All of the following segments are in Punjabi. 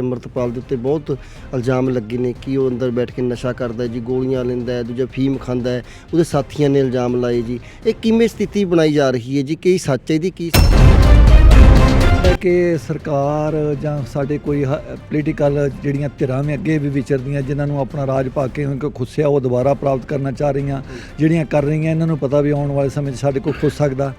ਅੰਮ੍ਰਿਤਪਾਲ ਦੇ ਉੱਤੇ ਬਹੁਤ ਇਲਜ਼ਾਮ ਲੱਗੇ ਨੇ ਕਿ ਉਹ ਅੰਦਰ ਬੈਠ ਕੇ ਨਸ਼ਾ ਕਰਦਾ ਜੀ, ਗੋਲੀਆਂ ਲੈਂਦਾ ਦੂਜਾ ਫੀਮ ਖਾਂਦਾ ਹੈ, ਉਹਦੇ ਸਾਥੀਆਂ ਨੇ ਇਲਜ਼ਾਮ ਲਾਏ ਜੀ। ਇਹ ਕਿਵੇਂ ਸਥਿਤੀ ਬਣਾਈ ਜਾ ਰਹੀ ਹੈ ਜੀ? ਕੀ ਸੱਚ ਹੈ ਦੀ ਕੀ ਕਿ ਸਰਕਾਰ ਜਾਂ ਸਾਡੇ ਕੋਈ ਪੋਲੀਟੀਕਲ ਜਿਹੜੀਆਂ ਧਿਰਾਂ ਵੀ ਅੱਗੇ ਵੀ ਵਿਚਰਦੀਆਂ, ਜਿਨ੍ਹਾਂ ਨੂੰ ਆਪਣਾ ਰਾਜ ਪਾ ਕੇ ਉਹਨਾਂ ਕੋ ਖੁੱਸਿਆ ਉਹ ਦੁਬਾਰਾ ਪ੍ਰਾਪਤ ਕਰਨਾ ਚਾਹ ਰਹੀਆਂ, ਜਿਹੜੀਆਂ ਕਰ ਰਹੀਆਂ, ਇਹਨਾਂ ਨੂੰ ਪਤਾ ਵੀ ਆਉਣ ਵਾਲੇ ਸਮੇਂ 'ਚ ਸਾਡੇ ਕੋਲ ਖੁੱਸ ਸਕਦਾ।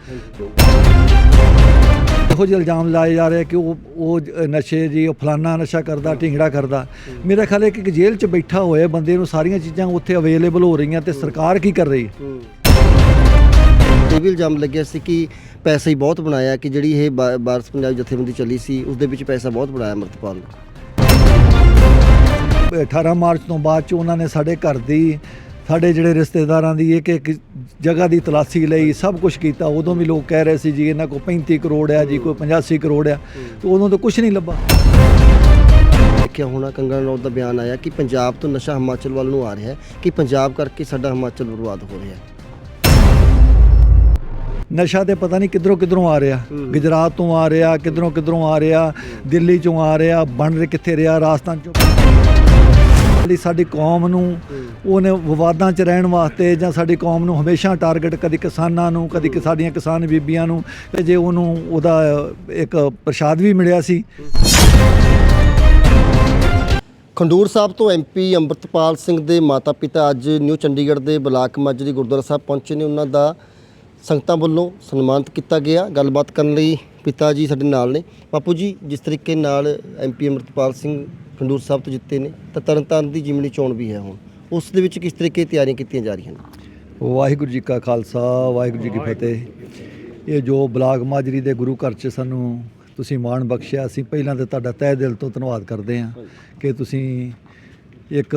ਇਹੋ ਜਿਹੇ ਇਲਜ਼ਾਮ ਲਾਏ ਜਾ ਰਹੇ ਕਿ ਉਹ ਉਹ ਨਸ਼ੇ ਜੀ ਉਹ ਫਲਾਨਾ ਨਸ਼ਾ ਕਰਦਾ ਢਿੰਗੜਾ ਕਰਦਾ। ਮੇਰਾ ਖਿਆਲ ਹੈ ਕਿ ਇੱਕ ਜੇਲ੍ਹ 'ਚ ਬੈਠਾ ਹੋਇਆ ਬੰਦੇ ਨੂੰ ਸਾਰੀਆਂ ਚੀਜ਼ਾਂ ਉੱਥੇ ਅਵੇਲੇਬਲ ਹੋ ਰਹੀਆਂ ਤੇ ਸਰਕਾਰ ਕੀ ਕਰ ਰਹੀ ਹੈ? ਇਹ ਵੀ ਇਲਜ਼ਾਮ ਲੱਗਿਆ ਸੀ ਕਿ ਪੈਸਾ ਹੀ ਬਹੁਤ ਬਣਾਇਆ ਕਿ ਜਿਹੜੀ ਇਹ ਬਾ- ਵਾਰਸ ਪੰਜਾਬ ਜਥੇਬੰਦੀ ਚੱਲੀ ਸੀ ਉਸ ਦੇ ਵਿੱਚ ਪੈਸਾ ਬਹੁਤ ਬਣਾਇਆ ਅੰਮ੍ਰਿਤਪਾਲ ਨੇ। 18 ਮਾਰਚ ਤੋਂ ਬਾਅਦ ਚ ਉਹਨਾਂ ਨੇ ਸਾਡੇ ਘਰ ਦੀ ਸਾਡੇ ਜਿਹੜੇ ਰਿਸ਼ਤੇਦਾਰਾਂ ਦੀ ਇੱਕ ਇੱਕ ਜਗ੍ਹਾ ਦੀ ਤਲਾਸ਼ੀ ਲਈ ਸਭ ਕੁਝ ਕੀਤਾ। ਉਦੋਂ ਵੀ ਲੋਕ ਕਹਿ ਰਹੇ ਸੀ ਜੀ ਇਹਨਾਂ ਕੋਲ 35 ਕਰੋੜ ਆ ਜੀ ਕੋਈ 85 ਕਰੋੜ ਆ। ਤੇ ਉਦੋਂ ਤਾਂ ਕੁਝ ਨਹੀਂ ਲੱਭਾ। ਦੇਖਿਆ ਹੋਣਾ ਕੰਗਣਾ ਰਣੌਤ ਦਾ ਬਿਆਨ ਆਇਆ ਕਿ ਪੰਜਾਬ ਤੋਂ ਨਸ਼ਾ ਹਿਮਾਚਲ ਵੱਲ ਨੂੰ ਆ ਰਿਹਾ ਹੈ ਕਿ ਪੰਜਾਬ ਕਰਕੇ ਸਾਡਾ ਹਿਮਾਚਲ ਬਰਬਾਦ ਹੋ ਰਿਹਾ ਹੈ। ਨਸ਼ਾ ਤੇ ਪਤਾ ਨਹੀਂ ਕਿੱਧਰੋਂ ਕਿੱਧਰੋਂ ਆ ਰਿਹਾ। ਗੁਜਰਾਤ ਤੋਂ ਆ ਰਿਹਾ ਕਿੱਧਰੋਂ ਕਿੱਧਰੋਂ ਆ ਰਿਹਾ ਦਿੱਲੀ ਚੋਂ ਆ ਰਿਹਾ ਬਣ ਰਿਹਾ ਕਿੱਥੇ ਰਿਹਾ ਰਾਜਸਥਾਨ ਚੋਂ ਜਿਹੜੀ ਸਾਡੀ ਕੌਮ ਨੂੰ ਉਹਨੇ ਵਿਵਾਦਾਂ 'ਚ ਰਹਿਣ ਵਾਸਤੇ ਜਾਂ ਸਾਡੀ ਕੌਮ ਨੂੰ ਹਮੇਸ਼ਾ ਟਾਰਗੇਟ ਕਦੀ ਕਿਸਾਨਾਂ ਨੂੰ ਕਦੀ ਕਿ ਸਾਡੀਆਂ ਕਿਸਾਨ ਬੀਬੀਆਂ ਨੂੰ ਤੇ ਜੇ ਉਹਨੂੰ ਉਹਦਾ ਇੱਕ ਪ੍ਰਸ਼ਾਦ ਵੀ ਮਿਲਿਆ ਸੀ। ਖੰਡੂਰ ਸਾਹਿਬ ਤੋਂ ਐਮਪੀ ਅੰਮ੍ਰਿਤਪਾਲ ਸਿੰਘ ਦੇ ਮਾਤਾ-ਪਿਤਾ ਅੱਜ ਨਿਊ ਚੰਡੀਗੜ੍ਹ ਦੇ ਬਲਾਕ ਮਾਜਰੀ ਗੁਰਦੁਆਰਾ ਸਾਹਿਬ ਪਹੁੰਚੇ ਨੇ। ਉਹਨਾਂ ਦਾ ਸੰਗਤਾਂ ਵੱਲੋਂ ਸਨਮਾਨਿਤ ਕੀਤਾ ਗਿਆ। ਗੱਲਬਾਤ ਕਰਨ ਲਈ ਪਿਤਾ ਜੀ ਸਾਡੇ ਨਾਲ ਨੇ। ਬਾਪੂ ਜੀ ਜਿਸ ਤਰੀਕੇ ਨਾਲ ਐਮਪੀ ਅੰਮ੍ਰਿਤਪਾਲ ਸਿੰਘ ਖੰਡੂਰ ਸਾਹਿਬ ਤੋਂ ਜਿੱਤੇ ਨੇ ਤਾਂ ਤਰਨਤਾਰਨ ਦੀ ਜਿਮਣੀ ਚੋਣ ਵੀ ਹੈ ਹੁਣ। ਉਸ ਦੇ ਵਿੱਚ ਕਿਸ ਤਰੀਕੇ ਦੀ ਤਿਆਰੀਆਂ ਕੀਤੀਆਂ ਜਾ ਰਹੀਆਂ ਨੇ? ਵਾਹਿਗੁਰੂ ਜੀ ਕਾ ਖਾਲਸਾ ਵਾਹਿਗੁਰੂ ਜੀ ਕੀ ਫਤਿਹ। ਇਹ ਜੋ ਬਲਾਕ ਮਾਜਰੀ ਦੇ ਗੁਰੂ ਘਰ 'ਚ ਸਾਨੂੰ ਤੁਸੀਂ ਮਾਣ ਬਖਸ਼ਿਆ ਅਸੀਂ ਪਹਿਲਾਂ ਤੇ ਤੁਹਾਡਾ ਤਹਿ ਦਿਲ ਤੋਂ ਧੰਨਵਾਦ ਕਰਦੇ ਹਾਂ ਕਿ ਤੁਸੀਂ ਇੱਕ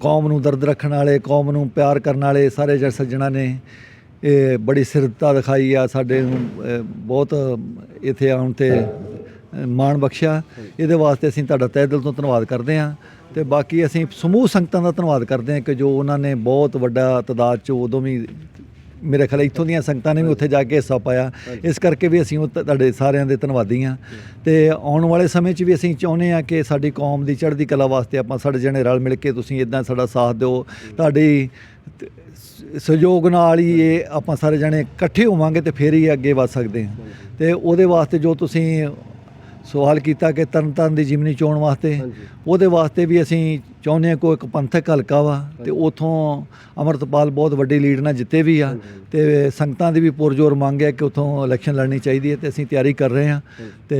ਕੌਮ ਨੂੰ ਦਰਦ ਰੱਖਣ ਵਾਲੇ ਕੌਮ ਨੂੰ ਪਿਆਰ ਕਰਨ ਵਾਲੇ ਸਾਰੇ ਜੜ ਸੱਜਣਾ ਨੇ। ਇਹ ਬੜੀ ਸਿਰਤਾ ਦਿਖਾਈ ਆ ਸਾਡੇ ਨੂੰ ਅਹ, ਬਹੁਤ ਇੱਥੇ ਆਉਣ ਤੇ ਮਾਣ ਬਖਸ਼ਿਆ। ਇਹਦੇ ਵਾਸਤੇ ਅਸੀਂ ਤੁਹਾਡਾ ਤਹਿ ਦਿਲ ਤੋਂ ਧੰਨਵਾਦ ਕਰਦੇ ਹਾਂ ਤੇ ਬਾਕੀ ਅਸੀਂ ਸਮੂਹ ਸੰਗਤਾਂ ਦਾ ਧੰਨਵਾਦ ਕਰਦੇ ਹਾਂ ਕਿ ਜੋ ਉਹਨਾਂ ਨੇ ਬਹੁਤ ਵੱਡਾ ਤਦਾਦ ਚ ਉਦੋਂ ਵੀ ਮੇਰੇ ਖਿਆਲ ਇੱਥੋਂ ਦੀਆਂ ਸੰਗਤਾਂ ਨੇ ਵੀ ਉੱਥੇ ਜਾ ਕੇ ਹਿੱਸਾ ਪਾਇਆ। ਇਸ ਕਰਕੇ ਵੀ ਅਸੀਂ ਤੁਹਾਡੇ ਸਾਰਿਆਂ ਦੇ ਧੰਨਵਾਦੀ ਹਾਂ। ਤੇ ਆਉਣ ਵਾਲੇ ਸਮੇਂ 'ਚ ਵੀ ਅਸੀਂ ਚਾਹੁੰਦੇ ਹਾਂ ਕਿ ਸਾਡੀ ਕੌਮ ਦੀ ਚੜ੍ਹਦੀ ਕਲਾ ਵਾਸਤੇ ਆਪਾਂ ਸਾਡੇ ਜਣੇ ਰਲ ਮਿਲ ਕੇ ਤੁਸੀਂ ਇਦਾਂ ਸਾਡਾ ਸਾਥ ਦਿਓ। ਤੁਹਾਡੀ ਸਹਿਯੋਗ ਨਾਲ ਹੀ ਇਹ ਆਪਾਂ ਸਾਰੇ ਜਣੇ ਇਕੱਠੇ ਹੋਵਾਂਗੇ ਤੇ ਫੇਰ ਹੀ ਅੱਗੇ ਵਧ ਸਕਦੇ ਹਾਂ। ਤੇ ਉਹਦੇ ਵਾਸਤੇ ਜੋ ਤੁਸੀਂ ਸਵਾਲ ਕੀਤਾ ਕਿ ਤਰਨਤਾਰਨ ਦੀ ਜਿਮਨੀ ਚੋਣ ਵਾਸਤੇ ਉਹਦੇ ਵਾਸਤੇ ਵੀ ਅਸੀਂ ਚਾਹੁੰਦੇ ਹਾਂ ਕੋਈ ਇੱਕ ਪੰਥਕ ਹਲਕਾ ਵਾ ਤੇ ਉਥੋਂ ਅਮਰਤਪਾਲ ਬਹੁਤ ਵੱਡੀ ਲੀਡ ਨਾਲ ਜਿੱਤੇ ਵੀ ਆ ਤੇ ਸੰਗਤਾਂ ਦੀ ਵੀ ਪੁਰਜੋਰ ਮੰਗ ਹੈ ਕਿ ਉਥੋਂ ਇਲੈਕਸ਼ਨ ਲੜਨੀ ਚਾਹੀਦੀ ਹੈ ਤੇ ਅਸੀਂ ਤਿਆਰੀ ਕਰ ਰਹੇ ਹਾਂ ਤੇ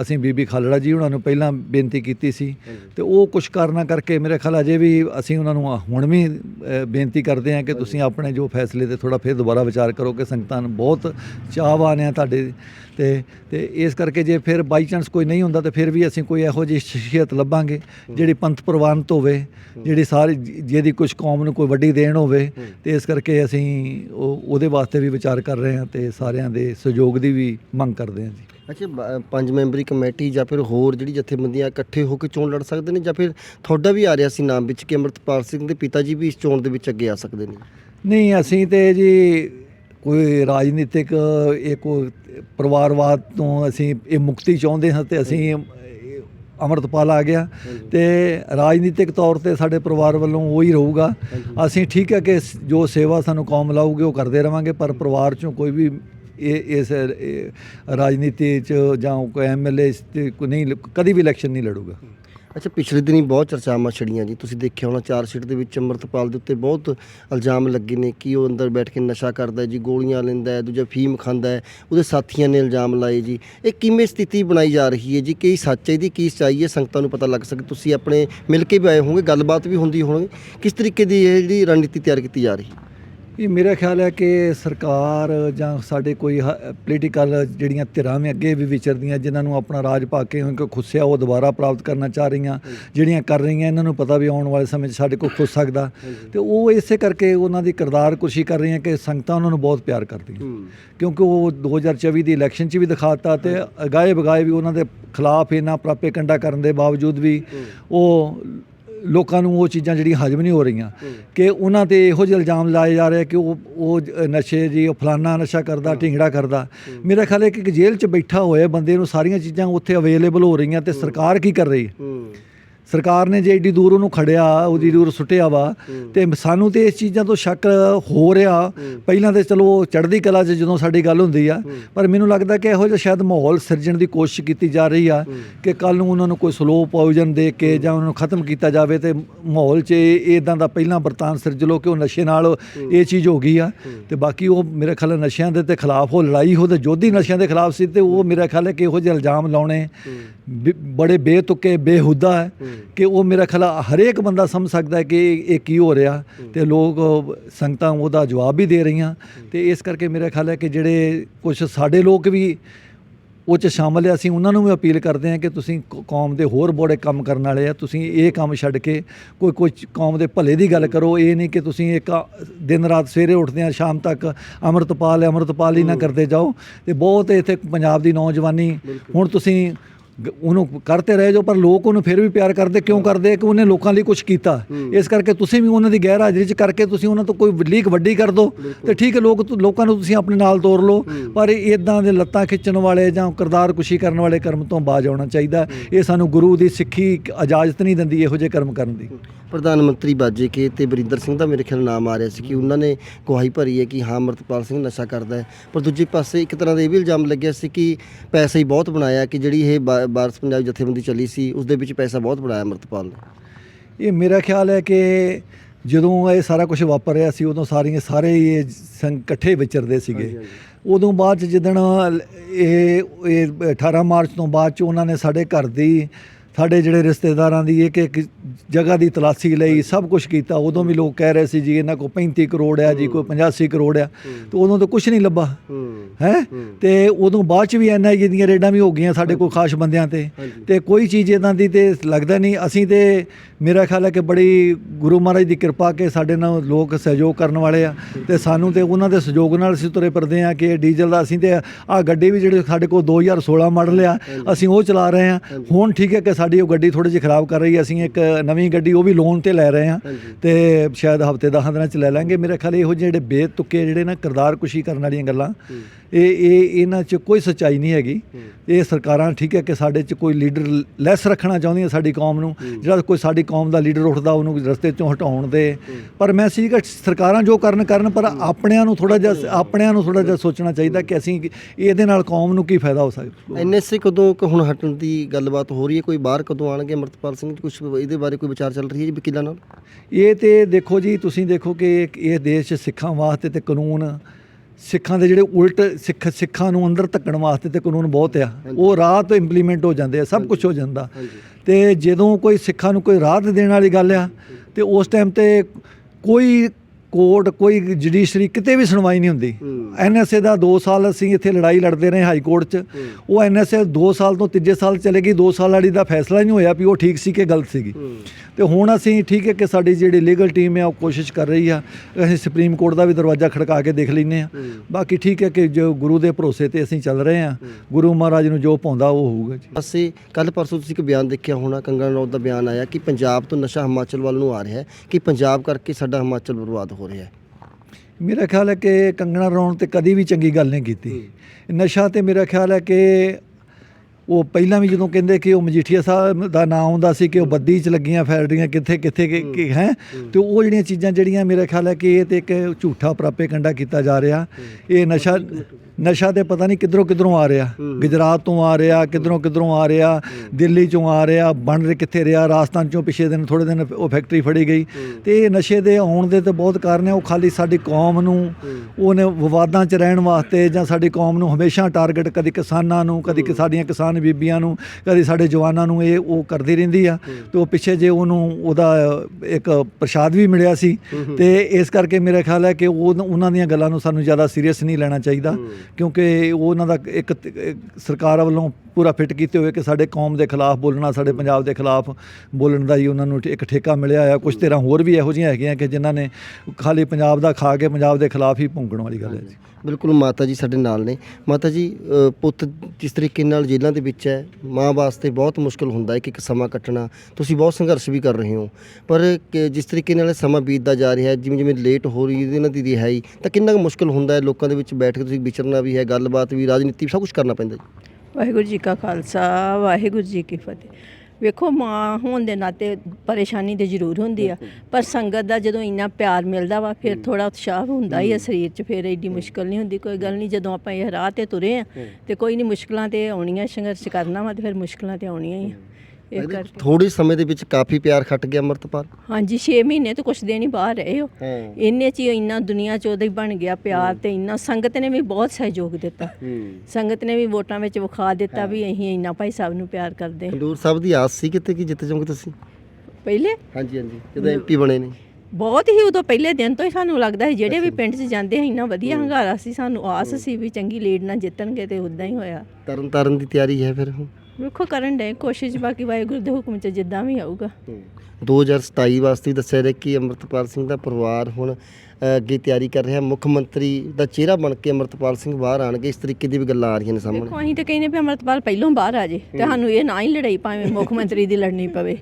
ਅਸੀਂ ਬੀਬੀ ਖਾਲੜਾ ਜੀ ਉਹਨਾਂ ਨੂੰ ਪਹਿਲਾਂ ਬੇਨਤੀ ਕੀਤੀ ਸੀ ਤੇ ਉਹ ਕੁਝ ਕਾਰਨਾਂ ਕਰਕੇ ਮੇਰੇ ਖਿਆਲ ਅਜੇ ਵੀ ਅਸੀਂ ਉਹਨਾਂ ਨੂੰ ਹੁਣ ਵੀ ਬੇਨਤੀ ਕਰਦੇ ਹਾਂ ਕਿ ਤੁਸੀਂ ਆਪਣੇ ਜੋ ਫੈਸਲੇ ਤੇ ਥੋੜਾ ਫਿਰ ਦੁਬਾਰਾ ਵਿਚਾਰ ਕਰੋ ਕਿ ਸੰਗਤਾਂ ਨੂੰ ਬਹੁਤ ਚਾਹਵਾਨ ਆ ਤੁਹਾਡੇ ਤੇ ਤੇ ਇਸ ਕਰਕੇ ਜੇ ਫਿਰ ਬਾਈ ਚਾਂਸ ਕੋਈ ਨਹੀਂ ਹੁੰਦਾ ਤੇ ਫਿਰ ਵੀ ਅਸੀਂ ਕੋਈ ਇਹੋ ਜਿਹੀ ਸ਼ਖਸੀਅਤ ਲੱਭਾਂਗੇ। ਜਿਹੜੀ ਪੰਥ ਪ੍ਰਵਾਨਿਤ ਹੋਵੇ ਜਿਹੜੀ ਸਾਰੀ ਜਿਹਦੀ ਕੁਝ ਕੌਮ ਨੂੰ ਕੋਈ ਵੱਡੀ ਦੇਣ ਹੋਵੇ ਤੇ ਇਸ ਕਰਕੇ ਅਸੀਂ ਉਹ ਉਹਦੇ ਵਾਸਤੇ ਵੀ ਵਿਚਾਰ ਕਰ ਰਹੇ ਹਾਂ ਤੇ ਸਾਰਿਆਂ ਦੇ ਸਹਿਯੋਗ ਦੀ ਵੀ ਮੰਗ ਕਰਦੇ ਹਾਂ ਜੀ। ਅੱਛਾ ਪੰਜ ਮੈਂਬਰੀ ਕਮੇਟੀ ਜਾਂ ਫਿਰ ਹੋਰ ਜਿਹੜੀ ਜਥੇਬੰਦੀਆਂ ਇਕੱਠੇ ਹੋ ਕੇ ਚੋਣ ਲੜ ਸਕਦੇ ਨੇ ਜਾਂ ਫਿਰ ਤੁਹਾਡਾ ਵੀ ਆ ਰਿਹਾ ਸੀ ਨਾਮ ਵਿੱਚ ਕਿ ਅੰਮ੍ਰਿਤਪਾਲ ਸਿੰਘ ਦੇ ਪਿਤਾ ਜੀ ਵੀ ਇਸ ਚੋਣ ਦੇ ਵਿੱਚ ਅੱਗੇ ਆ ਸਕਦੇ ਨੇ? ਨਹੀਂ ਅਸੀਂ ਤੇ ਜੀ ਕੋਈ ਰਾਜਨੀਤਿਕ ਇਹ ਪਰਿਵਾਰਵਾਦ ਤੋਂ ਅਸੀਂ ਇਹ ਮੁਕਤੀ ਚਾਹੁੰਦੇ ਹਾਂ ਤੇ ਅਸੀਂ ਅਮਰਤਪਾਲ ਆ ਗਿਆ ਤੇ ਰਾਜਨੀਤਿਕ ਤੌਰ ਤੇ ਸਾਡੇ ਪਰਿਵਾਰ ਵੱਲੋਂ ਉਹ ਹੀ ਰਹੂਗਾ। ਅਸੀਂ ਠੀਕ ਹੈ ਕਿ ਜੋ ਸੇਵਾ ਸਾਨੂੰ ਕੌਮ ਲਾਊਗੀ, ਉਹ ਕਰਦੇ ਰਵਾਂਗੇ, ਪਰ ਪਰਿਵਾਰ ਚੋਂ ਕੋਈ ਵੀ ਇਹ, ਇਸ ਰਾਜਨੀਤੀ ਚ ਜਾਂ ਕੋਈ ਐਮਐਲਏ ਤੇ ਕੋਈ ਨਹੀਂ ਲ- ਕਦੀ ਵੀ ਇਲੈਕਸ਼ਨ ਨਹੀਂ ਲੜੂਗਾ। ਅੱਛਾ, ਪਿਛਲੇ ਦਿਨੀ ਬਹੁਤ ਚਰਚਾਵਾਂ ਛੜੀਆਂ ਜੀ। ਤੁਸੀਂ ਦੇਖਿਆ ਹੋਣਾ, ਚਾਰ ਸੀਟ ਦੇ ਵਿੱਚ ਅੰਮ੍ਰਿਤਪਾਲ ਦੇ ਉੱਤੇ ਬਹੁਤ ਇਲਜ਼ਾਮ ਲੱਗੇ ਨੇ ਕਿ ਉਹ ਅੰਦਰ ਬੈਠ ਕੇ ਨਸ਼ਾ ਕਰਦਾ ਹੈ ਜੀ, ਗੋਲੀਆਂ ਲੈਂਦਾ ਹੈ, ਦੂਜਾ ਫੀਮ ਖਾਂਦਾ ਹੈ, ਉਹਦੇ ਸਾਥੀਆਂ ਨੇ ਇਲਜ਼ਾਮ ਲਾਏ ਜੀ। ਇਹ ਕਿਵੇਂ ਸਥਿਤੀ ਬਣਾਈ ਜਾ ਰਹੀ ਹੈ ਜੀ? ਕੀ ਸੱਚ ਹੈ ਦੀ ਕੀ ਸੱਚਾਈ ਹੈ? ਸੰਗਤਾਂ ਨੂੰ ਪਤਾ ਲੱਗ ਸਕੇ। ਤੁਸੀਂ ਆਪਣੇ ਮਿਲ ਕੇ ਵੀ ਆਏ ਹੋਵੋਗੇ, ਗੱਲਬਾਤ ਵੀ ਹੁੰਦੀ ਹੋਣੀ। ਕਿਸ ਤਰੀਕੇ ਦੀ ਇਹ ਜਿਹੜੀ ਰਣਨੀਤੀ ਤਿਆਰ ਕੀਤੀ ਜਾ ਰਹੀ? ਹੈ ਇਹ ਮੇਰਾ ਖਿਆਲ ਹੈ ਕਿ ਸਰਕਾਰ ਜਾਂ ਸਾਡੇ ਕੋਈ ਪੋਲੀਟੀਕਲ ਜਿਹੜੀਆਂ ਧਿਰਾਂ ਨੇ ਅੱਗੇ ਵੀ ਵਿਚਰਦੀਆਂ ਜਿਨ੍ਹਾਂ ਨੂੰ ਆਪਣਾ ਰਾਜ ਪਾ ਕੇ ਉਹਨਾਂ ਕੋ ਖੁੱਸਿਆ ਉਹ ਦੁਬਾਰਾ ਪ੍ਰਾਪਤ ਕਰਨਾ ਚਾਹ ਰਹੀਆਂ ਜਿਹੜੀਆਂ ਕਰ ਰਹੀਆਂ ਇਹਨਾਂ ਨੂੰ ਪਤਾ ਵੀ ਆਉਣ ਵਾਲੇ ਸਮੇਂ 'ਚ ਸਾਡੇ ਕੋਲ ਖੁੱਸ ਸਕਦਾ। ਤੇ ਉਹ ਇਸੇ ਕਰਕੇ ਉਹਨਾਂ ਦੀ ਕਿਰਦਾਰ ਕੁਸ਼ੀ ਕਰ ਰਹੀਆਂ ਕਿ ਸੰਗਤਾਂ ਉਹਨਾਂ ਨੂੰ ਬਹੁਤ ਪਿਆਰ ਕਰਦੀਆਂ। ਕਿਉਂਕਿ ਉਹ 2024 ਦੀ ਇਲੈਕਸ਼ਨ 'ਚ ਵੀ ਦਿਖਾਤਾ ਤੇ ਅਗਾਏ ਬਗਾਏ ਵੀ ਉਹਨਾਂ ਦੇ ਖਿਲਾਫ ਇਹਨਾਂ ਪ੍ਰਾਪੇ ਕੰਡਾ ਕਰਨ ਦੇ ਬਾਵਜੂਦ ਵੀ ਉਹ ਲੋਕਾਂ ਨੂੰ ਉਹ ਚੀਜ਼ਾਂ ਜਿਹੜੀਆਂ ਹਜਮ ਨਹੀਂ ਹੋ ਰਹੀਆਂ ਕਿ ਉਹਨਾਂ ਤੇ ਇਹੋ ਜਿਹੇ ਇਲਜ਼ਾਮ ਲਾਏ ਜਾ ਰਹੇ ਕਿ ਉਹ ਉਹ ਨਸ਼ੇ ਜੀ ਉਹ ਫਲਾਨਾ ਨਸ਼ਾ ਕਰਦਾ ਢਿੰਗੜਾ ਕਰਦਾ। ਮੇਰਾ ਖਿਆਲ ਹੈ ਕਿ ਇੱਕ ਜੇਲ੍ਹ 'ਚ ਬੈਠਾ ਹੋਇਆ ਬੰਦੇ ਨੂੰ ਸਾਰੀਆਂ ਚੀਜ਼ਾਂ ਉੱਥੇ ਅਵੇਲੇਬਲ ਹੋ ਰਹੀਆਂ ਤੇ ਸਰਕਾਰ ਕੀ ਕਰ ਰਹੀ ਹੂੰ। ਸਰਕਾਰ ਨੇ ਜੇ ਏਡੀ ਦੂਰ ਉਹਨੂੰ ਖੜਿਆ ਉਹਦੀ ਦੂਰ ਸੁੱਟਿਆ ਵਾ ਤੇ ਸਾਨੂੰ ਤੇ ਇਸ ਚੀਜ਼ਾਂ ਤੋਂ ਸ਼ੱਕ ਹੋ ਰਿਹਾ। ਪਹਿਲਾਂ ਤੇ ਚਲੋ ਚੜ੍ਹਦੀ ਕਲਾ 'ਚ ਜਦੋਂ ਸਾਡੀ ਗੱਲ ਹੁੰਦੀ ਆ ਪਰ ਮੈਨੂੰ ਲੱਗਦਾ ਕਿ ਇਹੋ ਜਿਹਾ ਸ਼ਾਇਦ ਮਾਹੌਲ ਸਿਰਜਣ ਦੀ ਕੋਸ਼ਿਸ਼ ਕੀਤੀ ਜਾ ਰਹੀ ਆ ਕਿ ਕੱਲ ਨੂੰ ਉਹਨਾਂ ਨੂੰ ਕੋਈ ਸਲੋ ਪੋਇਜ਼ਨ ਦੇ ਕੇ ਜਾਂ ਉਹਨਾਂ ਨੂੰ ਖਤਮ ਕੀਤਾ ਜਾਵੇ ਤੇ ਮਾਹੌਲ 'ਚ ਇਦਾਂ ਦਾ ਪਹਿਲਾਂ ਵਰਤਾਨ ਸਿਰਜ ਲੋ ਕਿ ਉਹ ਨਸ਼ੇ ਨਾਲ ਇਹ ਚੀਜ਼ ਹੋ ਗਈ ਆ। ਤੇ ਬਾਕੀ ਉਹ ਮੇਰੇ ਖਿਆਲ ਨਸ਼ਿਆਂ ਦੇ ਤੇ ਖਿਲਾਫ ਉਹ ਲੜਾਈ ਉਹਦੇ ਜੋਧੀ ਨਸ਼ਿਆਂ ਦੇ ਖਿਲਾਫ ਸੀ ਤੇ ਉਹ ਮੇਰਾ ਖਿਆਲ ਹੈ ਕਿ ਇਹੋ ਜਿਹੇ ਇਲਜ਼ਾਮ ਲਾਉਣੇ ਬੜੇ ਬੇਤੁਕੇ ਬੇਹੁਦਾ ਹੈ। ਕਿ ਉਹ ਮੇਰਾ ਖਿਆਲ ਹਰੇਕ ਬੰਦਾ ਸਮਝ ਸਕਦਾ ਹੈ ਕਿ ਇਹ ਕੀ ਹੋ ਰਿਹਾ ਤੇ ਲੋਕ ਸੰਗਤਾਂ ਉਹਦਾ ਜਵਾਬ ਵੀ ਦੇ ਰਹੀਆਂ। ਤੇ ਇਸ ਕਰਕੇ ਮੇਰਾ ਖਿਆਲ ਹੈ ਕਿ ਜਿਹੜੇ ਕੁਝ ਸਾਡੇ ਲੋਕ ਵੀ ਉਹ ਚ ਸ਼ਾਮਲ ਹੈ ਅਸੀਂ ਉਹਨਾਂ ਨੂੰ ਵੀ ਅਪੀਲ ਕਰਦੇ ਹਾਂ ਕਿ ਤੁਸੀਂ ਕੌਮ ਦੇ ਹੋਰ ਬੜੇ ਕੰਮ ਕਰਨ ਵਾਲੇ ਆ ਤੁਸੀਂ ਇਹ ਕੰਮ ਛੱਡ ਕੇ ਕੋਈ ਚ- ਕੌਮ ਦੇ ਭਲੇ ਦੀ ਗੱਲ ਕਰੋ। ਇਹ ਨਹੀਂ ਕਿ ਤੁਸੀਂ ਇੱਕ ਦਿਨ ਰਾਤ ਸਵੇਰੇ ਉੱਠਦੇ ਆ ਸ਼ਾਮ ਤੱਕ ਅੰਮ੍ਰਿਤਪਾਲ ਅੰਮ੍ਰਿਤਪਾਲ ਹੀ ਨਾ ਕਰਦੇ ਜਾਓ। ਤੇ ਬਹੁਤ ਇੱਥੇ ਪੰਜਾਬ ਦੀ ਨੌਜਵਾਨੀ ਹੁਣ ਤੁਸੀਂ ਉਹਨੂੰ ਕਰਤੇ ਰਹੇ ਜੋ ਪਰ ਲੋਕ ਉਹਨੂੰ ਫਿਰ ਵੀ ਪਿਆਰ ਕਰਦੇ ਕਿਉਂ ਕਰਦੇ? ਕਿ ਉਹਨੇ ਲੋਕਾਂ ਲਈ ਕੁਝ ਕੀਤਾ। ਇਸ ਕਰਕੇ ਤੁਸੀਂ ਵੀ ਉਹਨਾਂ ਦੀ ਗੈਰ ਹਾਜ਼ਰੀ 'ਚ ਕਰਕੇ ਤੁਸੀਂ ਉਹਨਾਂ ਤੋਂ ਕੋਈ ਲੀਕ ਵੱਡੀ ਕਰ ਦਿਓ ਤੇ ਠੀਕ ਹੈ ਲੋਕ ਲੋਕਾਂ ਨੂੰ ਤੁਸੀਂ ਆਪਣੇ ਨਾਲ ਤੋਰ ਲਓ। ਪਰ ਇਦਾਂ ਦੇ ਲੱਤਾਂ ਖਿੱਚਣ ਵਾਲੇ ਜਾਂ ਕਿਰਦਾਰ ਕੁਸ਼ੀ ਕਰਨ ਵਾਲੇ ਕਰਮ ਤੋਂ ਬਾਜ ਆਉਣਾ ਚਾਹੀਦਾ। ਇਹ ਸਾਨੂੰ ਗੁਰੂ ਦੀ ਸਿੱਖੀ ਇਜਾਜ਼ਤ ਨਹੀਂ ਦਿੰਦੀ ਇਹੋ ਜਿਹੇ ਕਰਮ ਕਰਨ ਦੀ। ਪ੍ਰਧਾਨ ਮੰਤਰੀ ਬਾਜੇ ਕੇ ਤੇ ਬਰਿੰਦਰ ਸਿੰਘ ਦਾ ਮੇਰੇ ਖਿਆਲ ਨਾਮ ਆ ਰਿਹਾ ਸੀ ਕਿ ਉਹਨਾਂ ਨੇ ਗਵਾਹੀ ਭਰੀ ਹੈ ਕਿ ਹਾਂ ਅਮਰਤਪਾਲ ਸਿੰਘ ਨਸ਼ਾ ਕਰਦਾ ਹੈ। ਪਰ ਦੂਜੇ ਪਾਸੇ ਇੱਕ ਤਰ੍ਹਾਂ ਦਾ ਇਹ ਵੀ ਇਲਜ਼ਾਮ ਲੱਗਿਆ ਸੀ ਕਿ ਪੈਸਾ ਹੀ ਬਹੁਤ ਬਣਾਇਆ ਕਿ ਜਿਹੜੀ ਇਹ ਬਾ- ਵਾਰਸ ਪੰਜਾਬ ਜਥੇਬੰਦੀ ਚੱਲੀ ਸੀ ਉਸ ਦੇ ਵਿੱਚ ਪੈਸਾ ਬਹੁਤ ਬਣਾਇਆ ਅਮਰਤਪਾਲ ਨੇ। ਇਹ ਮੇਰਾ ਖਿਆਲ ਹੈ ਕਿ ਜਦੋਂ ਇਹ ਸਾਰਾ ਕੁਝ ਵਾਪਰ ਰਿਹਾ ਸੀ ਉਦੋਂ ਸਾਰੀਆਂ ਸਾਰੇ ਹੀ ਇਹ ਸੰਗ ਇਕੱਠੇ ਵਿਚਰਦੇ ਸੀਗੇ। ਉਦੋਂ ਬਾਅਦ 'ਚ ਜਿੱਦਣ ਇਹ ਇਹ 18 ਮਾਰਚ ਤੋਂ ਬਾਅਦ ਚ ਉਹਨਾਂ ਨੇ ਸਾਡੇ ਘਰ ਦੀ ਸਾਡੇ ਜਿਹੜੇ ਰਿਸ਼ਤੇਦਾਰਾਂ ਦੀ ਇੱਕ ਇੱਕ ਜਗ੍ਹਾ ਦੀ ਤਲਾਸ਼ੀ ਲਈ ਸਭ ਕੁਝ ਕੀਤਾ। ਉਦੋਂ ਵੀ ਲੋਕ ਕਹਿ ਰਹੇ ਸੀ ਜੀ ਇਹਨਾਂ ਕੋਲ 35 ਕਰੋੜ ਆ ਜੀ ਕੋਈ 85 ਕਰੋੜ ਆ। ਤੇ ਉਦੋਂ ਤਾਂ ਕੁਝ ਨਹੀਂ ਲੱਭਾ। ਹੂੰ। ਹੈ? ਤੇ ਉਦੋਂ ਬਾਅਦ ਚ ਵੀ ਐਨਆਈਏ ਦੀਆਂ ਰੇਡਾਂ ਵੀ ਹੋ ਗਈਆਂ ਸਾਡੇ ਕੋਲ ਖਾਸ ਬੰਦਿਆਂ ਤੇ। ਤੇ ਕੋਈ ਚੀਜ਼ ਇਦਾਂ ਦੀ ਤੇ ਲੱਗਦਾ ਨਹੀਂ। ਅਸੀਂ ਤੇ ਮੇਰਾ ਖਿਆਲ ਹੈ ਕਿ ਬੜੀ ਗੁਰੂ ਮਹਾਰਾਜ ਦੀ ਕਿਰਪਾ ਕਿ ਸਾਡੇ ਨਾਲ ਲੋਕ ਸਹਿਯੋਗ ਕਰਨ ਵਾਲੇ ਆ। ਤੇ ਸਾਨੂੰ ਤੇ ਉਹਨਾਂ ਦੇ ਸਹਿਯੋਗ ਨਾਲ ਅਸੀਂ ਤੁਰੇ ਫਿਰਦੇ ਆ ਕਿ ਡੀਜ਼ਲ ਦਾ ਅਸੀਂ ਤੇ ਆ ਗੱਡੀ ਵੀ ਜਿਹੜੇ ਸਾਡੇ ਕੋਲ 2016 ਮਾਡਲ ਆ ਅਸੀਂ ਉਹ ਚਲਾ ਰਹੇ ਆ ਹੁਣ ਠੀਕ ਹੈ ਕਿ ਸਾਡੀ ਉਹ ਗੱਡੀ ਥੋੜੀ ਜਿਹੀ ਖਰਾਬ ਕਰ ਰਹੀ ਹੈ। ਅਸੀਂ ਇੱਕ ਨਵੀਂ ਗੱਡੀ ਉਹ ਵੀ ਲੋਨ ਤੇ ਲੈ ਰਹੇ ਆ ਤੇ ਸ਼ਾਇਦ ਹਫ਼ਤੇ 10 ਦਿਨਾਂ ਚ ਲੈ ਲਾਂਗੇ। ਮੇਰੇ ਖਿਆਲ ਇਹੋ ਜਿਹੇ ਜਿਹੜੇ ਬੇਤੁਕੇ ਜਿਹੜੇ ਨਾ ਕਿਰਦਾਰ ਕੁਸ਼ੀ ਕਰਨ ਵਾਲੀਆਂ ਗੱਲਾਂ ਇਹ ਇਹ ਇਹਨਾਂ 'ਚ ਕੋਈ ਸੱਚਾਈ ਨਹੀਂ ਹੈਗੀ। ਇਹ ਸਰਕਾਰਾਂ ਠੀਕ ਹੈ ਕਿ ਸਾਡੇ 'ਚ ਕੋਈ ਲੀਡਰ ਲੈਸ ਰੱਖਣਾ ਚਾਹੁੰਦੀਆਂ ਸਾਡੀ ਕੌਮ ਨੂੰ। ਜਿਹੜਾ ਕੋਈ ਸਾਡੀ ਕੌਮ ਦਾ ਲੀਡਰ ਉੱਠਦਾ ਉਹਨੂੰ ਰਸਤੇ 'ਚੋਂ ਹਟਾਉਣ ਦੇ। ਪਰ ਮੈਂ ਸੀ ਕਿ ਸਰਕਾਰਾਂ ਜੋ ਕਰਨ ਕਰਨ ਪਰ ਆਪਣਿਆਂ ਨੂੰ ਥੋੜਾ ਜਿਹਾ ਆਪਣਿਆਂ ਨੂੰ ਥੋੜਾ ਜਿਹਾ ਸੋਚਣਾ ਚਾਹੀਦਾ ਕਿ ਅਸੀਂ ਇਹਦੇ ਨਾਲ ਕੌਮ ਨੂੰ ਕੀ ਫਾਇਦਾ ਹੋ ਸਕਦਾ ਐਨਐਸਏ ਕਦੋਂ ਕੁ ਹੁਣ ਹਟਣ ਦੀ ਗੱਲਬਾਤ ਹੋ ਰਹੀ ਹੈ? ਕੋਈ ਬਾਹਰ ਕਦੋਂ ਆਣਗੇ ਅਮਰਤਪਾਲ ਸਿੰਘ ਕੁਝ ਇਹਦੇ ਬਾਰੇ ਕੋਈ ਵਿਚਾਰ ਚੱਲ ਰਹੀ ਹੈ ਜੀ ਵਕੀਲਾਂ ਨਾਲ? ਇਹ ਤੇ ਦੇਖੋ ਜੀ ਤੁਸੀਂ ਦੇਖੋ ਕਿ ਇਹ ਦੇਸ਼ 'ਚ ਸਿੱਖਾਂ ਵਾਸਤੇ ਤੇ ਕਾਨੂੰਨ ਸਿੱਖਾਂ ਦੇ ਜਿਹੜੇ ਉਲਟ ਸਿੱਖ ਸਿੱਖਾਂ ਨੂੰ ਅੰਦਰ ਧੱਕਣ ਵਾਸਤੇ ਤੇ ਕਾਨੂੰਨ ਬਹੁਤ ਆ। ਉਹ ਰਾਹ ਤੋਂ ਇੰਪਲੀਮੈਂਟ ਹੋ ਜਾਂਦੇ ਆ ਸਭ ਕੁਝ ਹੋ ਜਾਂਦਾ। ਤੇ ਜਦੋਂ ਕੋਈ ਸਿੱਖਾਂ ਨੂੰ ਕੋਈ ਰਾਹਤ ਦੇਣ ਵਾਲੀ ਗੱਲ ਆ ਤੇ ਉਸ ਟਾਈਮ ਤੇ ਕੋਈ ਕੋਰਟ ਕੋਈ ਜੁਡੀਸ਼ਰੀ ਕਿਤੇ ਵੀ ਸੁਣਵਾਈ ਨਹੀਂ ਹੁੰਦੀ। ਐਨਐਸਏ ਦਾ 2 ਸਾਲ ਅਸੀਂ ਇੱਥੇ ਲੜਾਈ ਲੜਦੇ ਰਹੇ ਹਾਈ ਕੋਰਟ 'ਚ। ਉਹ ਐਨਐਸਏ 2 ਸਾਲ ਤੋਂ ਤੀਜੇ ਸਾਲ ਚਲੇ ਗਈ। 2 ਸਾਲ ਵਾਲੀ ਦਾ ਫੈਸਲਾ ਨਹੀਂ ਹੋਇਆ ਵੀ ਉਹ ਠੀਕ ਸੀ ਕਿ ਗਲਤ ਸੀਗੀ। ਤੇ ਹੁਣ ਅਸੀਂ ਠੀਕ ਹੈ ਕਿ ਸਾਡੀ ਜਿਹੜੀ ਲੀਗਲ ਟੀਮ ਹੈ ਉਹ ਕੋਸ਼ਿਸ਼ ਕਰ ਰਹੀ ਆ। ਅਸੀਂ ਸੁਪਰੀਮ ਕੋਰਟ ਦਾ ਵੀ ਦਰਵਾਜ਼ਾ ਖੜਕਾ ਕੇ ਦੇਖ ਲੈਨੇ ਆ ਬਾਕੀ ਠੀਕ ਹੈ ਕਿ ਜੋ ਗੁਰੂ ਦੇ ਭਰੋਸੇ ਤੇ ਅਸੀਂ ਚੱਲ ਰਹੇ ਆ ਗੁਰੂ ਮਹਾਰਾਜ ਨੂੰ ਜੋ ਪਾਉਂਦਾ ਉਹ ਹੋਊਗਾ ਜੀ। ਪਾਸੇ ਕੱਲ ਪਰਸੋਂ ਤੁਸੀਂ ਇੱਕ ਬਿਆਨ ਦੇਖਿਆ ਹੋਣਾ ਕੰਗਣਾ ਰਣੌਤ ਦਾ ਬਿਆਨ ਆਇਆ ਕਿ ਪੰਜਾਬ ਤੋਂ ਨਸ਼ਾ ਹਿਮਾਚਲ ਵੱਲ ਨੂੰ ਆ ਰਿਹਾ ਹੈ ਕਿ ਪੰਜਾਬ ਕਰਕੇ ਸਾਡਾ ਹਿਮਾਚਲ ਬਰਬਾਦ ਹੋ ਰਿਹਾ ਹੈ। ਮੇਰਾ ਖਿਆਲ ਹੈ ਕਿ ਕੰਗਣਾ ਰੌਣ ਤੇ ਕਦੀ ਵੀ ਚੰਗੀ ਗੱਲ ਨਹੀਂ ਕੀਤੀ। ਨਸ਼ਾ ਤੇ ਮੇਰਾ ਖਿਆਲ ਹੈ ਕਿ ਉਹ ਪਹਿਲਾਂ ਵੀ ਜਦੋਂ ਕਹਿੰਦੇ ਕਿ ਉਹ ਮਜੀਠੀਆ ਸਾਹਿਬ ਦਾ ਨਾਮ ਆਉਂਦਾ ਸੀ ਕਿ ਉਹ ਬੱਦੀ 'ਚ ਲੱਗੀਆਂ ਫੈਕਟਰੀਆਂ ਕਿੱਥੇ ਕਿੱਥੇ ਕਿ- ਹੈ। ਤੇ ਉਹ ਜਿਹੜੀਆਂ ਚੀਜ਼ਾਂ ਜਿਹੜੀਆਂ ਮੇਰਾ ਖਿਆਲ ਹੈ ਕਿ ਇਹ ਤੇ ਇੱਕ ਝੂਠਾ ਪ੍ਰਾਪੇ ਕੰਡਾ ਕੀਤਾ ਜਾ ਰਿਹਾ। ਇਹ ਨਸ਼ਾ ਨਸ਼ਾ ਤੇ ਪਤਾ ਨਹੀਂ ਕਿੱਧਰੋਂ ਕਿੱਧਰੋਂ ਆ ਰਿਹਾ। ਗੁਜਰਾਤ ਤੋਂ ਆ ਰਿਹਾ ਕਿੱਧਰੋਂ ਕਿੱਧਰੋਂ ਆ ਰਿਹਾ ਦਿੱਲੀ ਚੋਂ ਆ ਰਿਹਾ ਬਣ ਰਿਹਾ ਕਿੱਥੇ ਰਿਹਾ ਰਾਜਸਥਾਨ ਚੋਂ ਪਿਛੇ ਦਿਨ ਥੋੜੇ ਦਿਨ ਉਹ ਫੈਕਟਰੀ ਫੜੀ ਗਈ। ਤੇ ਇਹ ਨਸ਼ੇ ਦੇ ਆਉਣ ਦੇ ਤੇ ਬਹੁਤ ਕਾਰਨ ਹੈ ਉਹ ਖਾਲੀ ਸਾਡੀ ਕੌਮ ਨੂੰ ਉਹਨੇ ਵਿਵਾਦਾਂ 'ਚ ਰਹਿਣ ਵਾਸਤੇ ਜਾਂ ਸਾਡੀ ਕੌਮ ਨੂੰ ਹਮੇਸ਼ਾ ਟਾਰਗੇਟ ਕਦੀ ਕਿਸਾਨਾਂ ਨੂੰ ਕਦੀ ਸਾਡੀਆਂ ਕਿਸਾਨ ਬੀਬੀਆਂ ਨੂੰ ਕਦੀ ਸਾਡੇ ਜਵਾਨਾਂ ਨੂੰ ਇਹ ਉਹ ਕਰਦੀ ਰਹਿੰਦੀ ਆ ਤੇ ਉਹ ਪਿੱਛੇ ਜੇ ਉਹਨੂੰ ਉਹਦਾ ਇੱਕ ਪ੍ਰਸ਼ਾਦ ਵੀ ਮਿਲਿਆ ਸੀ ਤੇ ਇਸ ਕਰਕੇ ਮੇਰਾ ਖਿਆਲ ਹੈ ਕਿ ਉਹ ਉਹਨਾਂ ਦੀਆਂ ਗੱਲਾਂ ਨੂੰ ਸਾਨੂੰ ਜ਼ਿਆਦਾ ਸੀਰੀਅਸ ਨਹੀਂ ਲੈਣਾ ਚਾਹੀਦਾ ਕਿਉਂਕਿ ਉਹ ਉਹਨਾਂ ਦਾ ਇੱਕ ਸਰਕਾਰ ਵੱਲੋਂ ਪੂਰਾ ਫਿੱਟ ਕੀਤੇ ਹੋਏ ਕਿ ਸਾਡੇ ਕੌਮ ਦੇ ਖਿਲਾਫ ਬੋਲਣਾ ਸਾਡੇ ਪੰਜਾਬ ਦੇ ਖਿਲਾਫ ਬੋਲਣ ਦਾ ਹੀ ਉਹਨਾਂ ਨੂੰ ਇੱਕ ਠੇਕਾ ਮਿਲਿਆ ਆ। ਕੁਝ ਤਰ੍ਹਾਂ ਹੋਰ ਵੀ ਇਹੋ ਜਿਹੀਆਂ ਹੈਗੀਆਂ ਕਿ ਜਿਨ੍ਹਾਂ ਨੇ ਖਾਲੀ ਪੰਜਾਬ ਦਾ ਖਾ ਕੇ ਪੰਜਾਬ ਦੇ ਖਿਲਾਫ ਹੀ ਭੌਂਕਣ ਵਾਲੀ ਗੱਲ ਹੈ ਜੀ। ਬਿਲਕੁਲ ਮਾਤਾ ਜੀ ਸਾਡੇ ਨਾਲ ਨੇ। ਮਾਤਾ ਜੀ ਅ, ਪੁੱਤ ਜਿਸ ਤਰੀਕੇ ਨਾਲ ਜੇਲ੍ਹਾਂ ਦੇ ਵਿੱਚ ਹੈ ਮਾਂ ਵਾਸਤੇ ਬਹੁਤ ਮੁਸ਼ਕਲ ਹੁੰਦਾ ਹੈ ਕਿ ਇੱਕ ਸਮਾਂ ਕੱਟਣਾ। ਤੁਸੀਂ ਬਹੁਤ ਸੰਘਰਸ਼ ਵੀ ਕਰ ਰਹੇ ਹੋ। ਪਰ ਕਿ ਜਿਸ ਤਰੀਕੇ ਨਾਲ ਇਹ ਸਮਾਂ ਬੀਤਦਾ ਜਾ ਰਿਹਾ ਹੈ ਜਿਵੇਂ ਜਿਵੇਂ ਲੇਟ ਹੋ ਰਹੀ ਹੈ ਇਹਨਾਂ ਦੀ ਰਿਹਾਈ ਤਾਂ ਕਿੰਨਾ ਕੁ ਮੁਸ਼ਕਲ ਹੁੰਦਾ ਹੈ ਲੋਕਾਂ ਦੇ ਵਿੱਚ ਬੈਠ ਕੇ ਤੁਸੀਂ ਵਿਚਰਨਾ ਵੀ ਹੈ ਗੱਲਬਾਤ ਵੀ ਰਾਜਨੀਤੀ ਵੀ ਸਭ ਕੁਝ ਕਰਨਾ ਪੈਂਦਾ ਜੀ? ਵਾਹਿਗੁਰੂ ਜੀ ਕਾ ਖਾਲਸਾ ਵਾਹਿਗੁਰੂ ਜੀ ਕੀ ਫਤਿਹ। ਵੇਖੋ ਮਾਂ ਹੋਣ ਦੇ ਨਾਤੇ ਪਰੇਸ਼ਾਨੀ ਤੇ ਜ਼ਰੂਰ ਹੁੰਦੀ ਆ। ਪਰ ਸੰਗਤ ਦਾ ਜਦੋਂ ਇੰਨਾ ਪਿਆਰ ਮਿਲਦਾ ਵਾ ਫਿਰ ਥੋੜਾ ਉਤਸ਼ਾਹ ਹੁੰਦਾ ਹੀ ਆ ਸਰੀਰ 'ਚ ਫਿਰ ਐਡੀ ਮੁਸ਼ਕਲ ਨਹੀਂ ਹੁੰਦੀ। ਕੋਈ ਗੱਲ ਨਹੀਂ ਜਦੋਂ ਆਪਾਂ ਇਹ ਰਾਹ ਤੇ ਤੁਰੇ ਆ ਤੇ ਕੋਈ ਨਹੀਂ ਮੁਸ਼ਕਲਾਂ ਤੇ ਆਉਣੀਆਂ ਸੰਘਰਸ਼ ਕਰਨਾ ਵਾ ਤੇ ਫਿਰ ਮੁਸ਼ਕਲਾਂ ਤੇ ਆਉਣੀਆਂ ਹੀ ਆ। ਇਹ ਥੋੜੇ ਸਮੇਂ ਦੇ ਵਿੱਚ ਕਾਫੀ ਪਿਆਰ ਖੱਟ ਗਿਆ ਅਮਰਤਪਾਲ। ਹਾਂਜੀ 6 ਮਹੀਨੇ ਤੋਂ ਕੁਛ ਦਿਨ ਹੀ ਬਾਹਰ ਰਹੇ ਹੋ। ਹਾਂ। ਇੰਨੇ ਚ ਹੀ ਇੰਨਾ ਦੁਨੀਆ ਚ ਉਹਦਾ ਹੀ ਬਣ ਗਿਆ ਪਿਆਰ ਤੇ ਇੰਨਾ ਸੰਗਤ ਨੇ ਵੀ ਬਹੁਤ ਸਹਿਯੋਗ ਦਿੱਤਾ। ਸੰਗਤ ਨੇ ਵੀ ਵੋਟਾਂ ਵਿੱਚ ਵਿਖਾ ਦਿੱਤਾ ਵੀ ਅਸੀਂ ਇੰਨਾ ਭਾਈ ਸਾਹਿਬ ਨੂੰ ਪਿਆਰ ਕਰਦੇ ਹਾਂ। ਖੰਡੂਰ ਸਾਹਿਬ ਦੀ ਆਸ ਸੀ ਕਿਤੇ ਕਿ ਜਿੱਤ ਜਾਓਗੇ ਤੁਸੀਂ? ਪਹਿਲੇ? ਹਾਂਜੀ ਹਾਂਜੀ। ਜਦੋਂ ਐਮਪੀ ਬਣੇ ਨੇ। ਬਹੁਤ ਹੀ ਉਦੋਂ ਪਹਿਲੇ ਦਿਨ ਤੋਂ ਹੀ ਸਾਨੂੰ ਲੱਗਦਾ ਸੀ ਜਿਹੜੇ ਵੀ ਪਿੰਡ 'ਚ ਜਾਂਦੇ ਸੀ ਇੰਨਾ ਵਧੀਆ ਹੰਗਾਰਾ ਸੀ ਸਾਨੂੰ ਆਸ ਸੀ ਵੀ ਚੰਗੀ ਲੀਡ ਨਾਲ ਜਿੱਤਣਗੇ ਤੇ ਉਦਾਂ ਹੀ ਹੋਇਆ। ਤਰਨ ਤਾਰਨ ਦੀ ਤਿਆਰੀ ਹੈ ਫਿਰ ਹੁਣ? ਵੇਖੋ ਕਰਨ ਦੇ ਕੋਸ਼ਿਸ਼ ਬਾਕੀ ਵਾਹਿਗੁਰੂ ਦੇ ਹੁਕਮ 'ਚ ਜਿੱਦਾਂ ਵੀ ਆਊਗਾ। 2027 ਵਾਸਤੇ ਦੱਸਿਆ ਰਿਹਾ ਕਿ ਅਮਰਤਪਾਲ ਸਿੰਘ ਦਾ ਪਰਿਵਾਰ ਹੁਣ ਅ, ਅੱਗੇ ਤਿਆਰੀ ਕਰ ਰਿਹਾ। ਮੁੱਖ ਮੰਤਰੀ ਦਾ ਚਿਹਰਾ ਬਣ ਕੇ ਅਮਰਤਪਾਲ ਸਿੰਘ ਬਾਹਰ ਆਣਗੇ ਇਸ ਤਰੀਕੇ ਦੀ ਵੀ ਗੱਲਾਂ ਆ ਰਹੀਆਂ ਨੇ ਸਾਹਮਣੇ। ਦੇਖੋ ਅਸੀਂ ਤਾਂ ਕਹਿੰਦੇ ਵੀ ਅਮਰਤਪਾਲ ਪਹਿਲੋਂ ਬਾਹਰ ਆ ਜੇ। ਤੇ ਸਾਨੂੰ ਇਹ ਨਾ ਹੀ ਲੜਾਈ ਭਾਵੇਂ ਮੁੱਖ ਮੰਤਰੀ ਦੀ ਲੜਨੀ ਪਵੇ।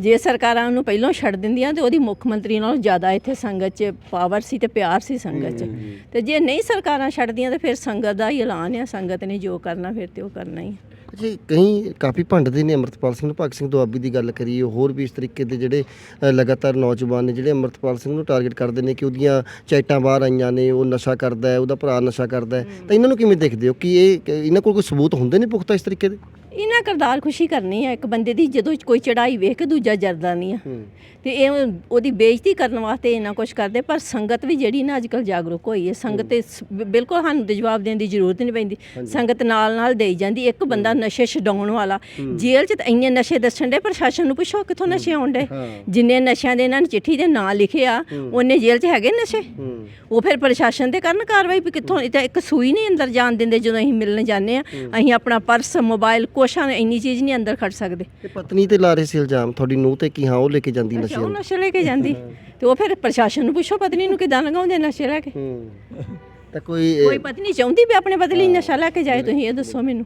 ਜੇ ਸਰਕਾਰਾਂ ਉਹਨੂੰ ਪਹਿਲੋਂ ਛੱਡ ਦਿੰਦੀਆਂ ਤੇ ਉਹਦੀ ਮੁੱਖ ਮੰਤਰੀ ਨਾਲੋਂ ਜ਼ਿਆਦਾ ਇੱਥੇ ਸੰਗਤ 'ਚ ਪਾਵਰ ਸੀ ਤੇ ਪਿਆਰ ਸੀ ਸੰਗਤ 'ਚ। ਤੇ ਜੇ ਨਹੀਂ ਸਰਕਾਰਾਂ ਛੱਡਦੀਆਂ ਤੇ ਫਿਰ ਸੰਗਤ ਦਾ ਹੀ ਐਲਾਨ ਆ। ਸੰਗਤ ਨੇ ਜੋ ਕਰਨਾ ਫਿਰ ਤੇ ਉਹ ਕਰਨਾ ਹੀ ਆ। ਜੀ ਕਈ ਕਾਫੀ ਭੰਡਦੇ ਨੇ ਅਮਰਤਪਾਲ ਸਿੰਘ ਨੂੰ ਭਗਤ ਸਿੰਘ ਦੁਆਬੀ ਦੀ ਗੱਲ ਕਰੀਏ ਹੋਰ ਵੀ ਇਸ ਤਰੀਕੇ ਦੇ ਜਿਹੜੇ ਅ, ਲਗਾਤਾਰ ਨੌਜਵਾਨ ਨੇ ਜਿਹੜੇ ਅਮਰਤਪਾਲ ਸਿੰਘ ਨੂੰ ਟਾਰਗੇਟ ਕਰਦੇ ਨੇ ਕਿ ਉਹਦੀਆਂ ਚੈਟਾਂ ਬਾਹਰ ਆਈਆਂ ਨੇ ਉਹ ਨਸ਼ਾ ਕਰਦਾ ਹੈ ਉਹਦਾ ਭਰਾ ਨਸ਼ਾ ਕਰਦਾ ਹੈ। ਤਾਂ ਇਹਨਾਂ ਨੂੰ ਕਿਵੇਂ ਦੇਖਦੇ ਹੋ? ਕਿ ਇਹ ਕਿ ਇਹਨਾਂ ਕੋਲ ਕੋਈ ਸਬੂਤ ਹੁੰਦੇ ਨੇ ਪੁਖਤਾ ਇਸ ਤਰੀਕੇ ਦੇ? ਇਹਨਾਂ ਕਰਦਾਰ ਖੁਸ਼ੀ ਕਰਨੀ ਆ ਇੱਕ ਬੰਦੇ ਦੀ ਜਦੋਂ ਕੋਈ ਚੜਾਈ ਵੇਖ ਕੇ ਦੂਜਾ ਜਰਦਾ ਨਹੀਂ ਆ। ਤੇ ਇਹ ਉਹਦੀ ਬੇਇੱਜ਼ਤੀ ਕਰਨ ਵਾਸਤੇ ਇਹਨਾਂ ਕੁਝ ਕਰਦੇ ਪਰ ਸੰਗਤ ਵੀ ਜਿਹੜੀ ਨਾ ਅੱਜਕੱਲ ਜਾਗਰੂਕ ਹੋਈ ਹੈ ਸੰਗਤ ਤੇ ਸ- ਬਿਲਕੁਲ ਸਾਨੂੰ ਤੇ ਜਵਾਬ ਦੇਣ ਦੀ ਜ਼ਰੂਰਤ ਨਹੀਂ ਪੈਂਦੀ। ਸੰਗਤ ਨਾਲ ਨਾਲ ਦੇਈ ਜਾਂਦੀ ਇੱਕ ਬੰਦਾ ਨਸ਼ੇ ਛਡਾਉਣ ਵਾਲਾ ਜੇਲ੍ਹ 'ਚ ਤਾਂ ਇੰਨੇ ਨਸ਼ੇ ਦੱਸਣ ਦੇ ਪ੍ਰਸ਼ਾਸਨ ਨੂੰ ਪੁੱਛੋ ਕਿੱਥੋਂ ਨਸ਼ੇ ਆਉਂਦੇ ਜਿੰਨੇ ਨਸ਼ਿਆਂ ਦੇ ਇਹਨਾਂ ਨੇ ਚਿੱਠੀ ਦੇ ਨਾਂ ਲਿਖਿਆ ਉਹਨੇ ਜੇਲ੍ਹ 'ਚ ਹੈਗੇ ਨਸ਼ੇ? ਉਹ ਫਿਰ ਪ੍ਰਸ਼ਾਸਨ ਤੇ ਕਰਨ ਕਾਰਵਾਈ ਵੀ ਕਿੱਥੋਂ ਇਹ ਤਾਂ ਇੱਕ ਸੂਈ ਨਹੀਂ ਅੰਦਰ ਜਾਣ ਦਿੰਦੇ ਜਦੋਂ ਅਸੀਂ ਮਿਲਣ ਜਾਂਦੇ ਆ। ਅਸੀਂ ਆਪਣਾ ਪਰਸ ਮੋਬਾਈਲ ਕੋਸ਼ਾਂ ਇੰਨੀ ਚੀਜ਼ ਨਹੀਂ ਅੰਦਰ ਖੜ ਸਕਦੇ। ਤੇ ਪਤਨੀ ਤੇ ਲਾ ਰਹੇ ਸੀ ਇਲਜ਼ਾਮ ਤੁਹਾਡੀ ਨੂੰਹ ਤੇ ਕਿ ਹਾਂ ਉਹ ਲੈ ਕੇ ਜਾਂਦੀ ਅੱਛਾ, ਨਸ਼ੇ ਉਹ ਨਸ਼ੇ ਲੈ ਕੇ ਜਾਂਦੀ। ਤੇ ਉਹ ਫਿਰ ਪ੍ਰਸ਼ਾਸਨ ਨੂੰ ਪੁੱਛੋ ਪਤਨੀ ਨੂੰ ਕਿਦਾਂ ਲਗਾਉਂਦੇ ਨਸ਼ੇ ਲੈ ਕੇ? ਹੂੰ। ਤਾਂ ਕੋਈ ਕੋਈ ਪਤਨੀ ਚਾਹੁੰਦੀ ਵੀ ਆਪਣੇ ਬਦਲੇ ਨਸ਼ਾ ਲੈ ਕੇ ਜਾਏ ਤੁਸੀਂ ਇਹ ਦੱਸੋ ਮੈਨੂੰ।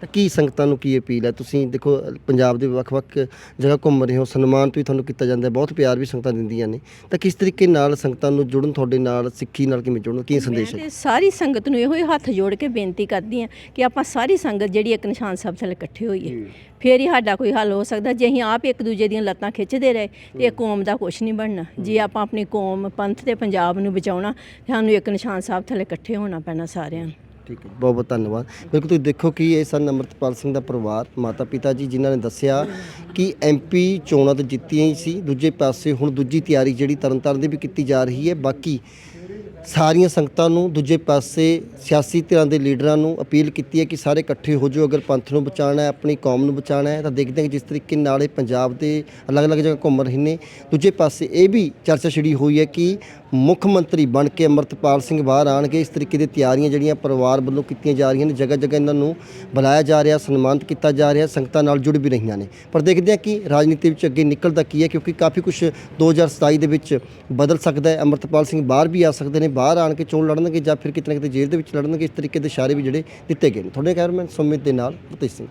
ਤਾਂ ਕੀ ਸੰਗਤਾਂ ਨੂੰ ਕੀ ਅਪੀਲ ਹੈ? ਤੁਸੀਂ ਦੇਖੋ ਪੰਜਾਬ ਦੇ ਵੱਖ-ਵੱਖ ਜਗ੍ਹਾ ਘੁੰਮ ਰਹੇ ਹੋ ਸਨਮਾਨ ਵੀ ਤੁਹਾਨੂੰ ਕੀਤਾ ਜਾਂਦਾ ਹੈ। ਬਹੁਤ ਪਿਆਰ ਵੀ ਸੰਗਤਾਂ ਦਿੰਦੀਆਂ ਨੇ। ਤਾਂ ਕਿਸ ਤਰੀਕੇ ਨਾਲ ਸੰਗਤਾਂ ਨੂੰ ਜੁੜਨ ਤੁਹਾਡੇ ਨਾਲ ਸਿੱਖੀ ਨਾਲ ਕਿਵੇਂ ਜੁੜਨ? ਕੀ ਸੰਦੇਸ਼ ਹੈ? ਸਾਰੀ ਸੰਗਤ ਨੂੰ ਇਹੋ ਹੀ ਹੱਥ ਜੋੜ ਕੇ ਬੇਨਤੀ ਕਰਦੀ ਆ ਕਿ ਆਪਾਂ ਸਾਰੀ ਸੰਗਤ ਜਿਹੜੀ ਇੱਕ ਨਿਸ਼ਾਨ ਸਾਹਿਬ ਥੱਲੇ ਇਕੱਠੇ ਹੋਈਏ। ਫੇਰ ਹੀ ਸਾਡਾ ਕੋਈ ਹੱਲ ਹੋ ਸਕਦਾ। ਜੇ ਅਸੀਂ ਆਪ ਇੱਕ ਦੂਜੇ ਦੀਆਂ ਲੱਤਾਂ ਖਿੱਚਦੇ ਰਹੇ ਤੇ ਇਹ ਕੌਮ ਦਾ ਕੁਝ ਨਹੀਂ ਬਣਨਾ। ਜੇ ਆਪਾਂ ਆਪਣੀ ਕੌਮ ਪੰਥ ਤੇ ਪੰਜਾਬ ਨੂੰ ਬਚਾਉਣਾ ਸਾਨੂੰ ਇੱਕ ਨਿਸ਼ਾਨ ਸਾਹਿਬ ਥੱਲੇ ਇਕੱਠੇ ਹੋਣਾ ਪੈਣਾ ਸਾਰਿਆਂ ਨੂੰ। ਠੀਕ ਹੈ ਬਹੁਤ ਬਹੁਤ ਧੰਨਵਾਦ। ਬਿਲਕੁਲ ਤੁਸੀਂ ਦੇਖੋ ਕਿ ਇਹ ਸਨ ਅਮਰਤਪਾਲ ਸਿੰਘ ਦਾ ਪਰਿਵਾਰ, ਮਾਤਾ ਪਿਤਾ ਜੀ, ਜਿਨ੍ਹਾਂ ਨੇ ਦੱਸਿਆ ਕਿ ਐਮਪੀ ਚੋਣਾਂ ਤਾਂ ਜਿੱਤੀਆਂ ਹੀ ਸੀ, ਦੂਜੇ ਪਾਸੇ ਹੁਣ ਦੂਜੀ ਤਿਆਰੀ ਜਿਹੜੀ ਤਰਨਤਾਰਨ ਦੀ ਵੀ ਕੀਤੀ ਜਾ ਰਹੀ ਹੈ, ਬਾਕੀ ਸਾਰੀਆਂ ਸੰਗਤਾਂ ਨੂੰ ਦੂਜੇ ਪਾਸੇ ਸਿਆਸੀ ਧਿਰਾਂ ਦੇ ਲੀਡਰਾਂ ਨੂੰ ਅਪੀਲ ਕੀਤੀ ਹੈ ਕਿ ਸਾਰੇ ਇਕੱਠੇ ਹੋ ਜਾਓ, ਅਗਰ ਪੰਥ ਨੂੰ ਬਚਾਉਣਾ ਹੈ, ਆਪਣੀ ਕੌਮ ਨੂੰ ਬਚਾਉਣਾ ਹੈ, ਤਾਂ ਦੇਖਦੇ ਹਾਂ ਕਿ ਜਿਸ ਤਰੀਕੇ ਨਾਲ ਇਹ ਪੰਜਾਬ ਦੇ ਅਲੱਗ-ਅਲੱਗ ਜਗ੍ਹਾ ਘੁੰਮ ਰਹੇ ਨੇ। ਦੂਜੇ ਪਾਸੇ ਇਹ ਵੀ ਚਰਚਾ ਛਿੜੀ ਹੋਈ ਹੈ ਕਿ ਮੁੱਖ ਮੰਤਰੀ ਬਣ ਕੇ ਅਮਰਤਪਾਲ ਸਿੰਘ ਬਾਹਰ ਆਣਗੇ ਇਸ ਤਰੀਕੇ ਦੀ ਤਿਆਰੀਆਂ ਜਿਹੜੀਆਂ ਪਰਿਵਾਰ ਵੱਲੋਂ ਕੀਤੀਆਂ ਜਾ ਰਹੀਆਂ ਨੇ ਜਗ੍ਹਾ ਜਗ੍ਹਾ ਇਹਨਾਂ ਨੂੰ ਬੁਲਾਇਆ ਜਾ ਰਿਹਾ, ਸਨਮਾਨਿਤ ਕੀਤਾ ਜਾ ਰਿਹਾ, ਸੰਗਤਾਂ ਨਾਲ ਜੁੜ ਵੀ ਰਹੀਆਂ ਨੇ। ਪਰ ਦੇਖਦੇ ਹਾਂ ਕਿ ਰਾਜਨੀਤੀ ਵਿੱਚ ਅੱਗੇ ਨਿਕਲਦਾ ਕੀ ਹੈ, ਕਿਉਂਕਿ ਕਾਫੀ ਕੁਝ 2027 ਦੇ ਵਿੱਚ ਬਦਲ ਸਕਦਾ ਹੈ। ਅਮਰਤਪਾਲ ਸਿੰਘ ਬਾਹਰ ਵੀ ਆ ਸਕਦੇ ਨੇ ਬਾਹਰ ਆਣ ਕੇ ਚੋਣ ਲੜਨਗੇ ਜਾਂ ਫਿਰ ਕਿਤੇ ਨਾ ਕਿਤੇ ਜੇਲ੍ਹ ਦੇ ਵਿੱਚ ਲੜਨਗੇ, ਇਸ ਤਰੀਕੇ ਦੇ ਇਸ਼ਾਰੇ ਵੀ ਜਿਹੜੇ ਦਿੱਤੇ ਗਏ ਨੇ। ਤੁਹਾਡੇ ਕੈਮਰਾਮੈਨ ਸੁਮਿਤ ਦੇ ਨਾਲ ਪ੍ਰਤੀਸ਼ ਸਿੰਘ।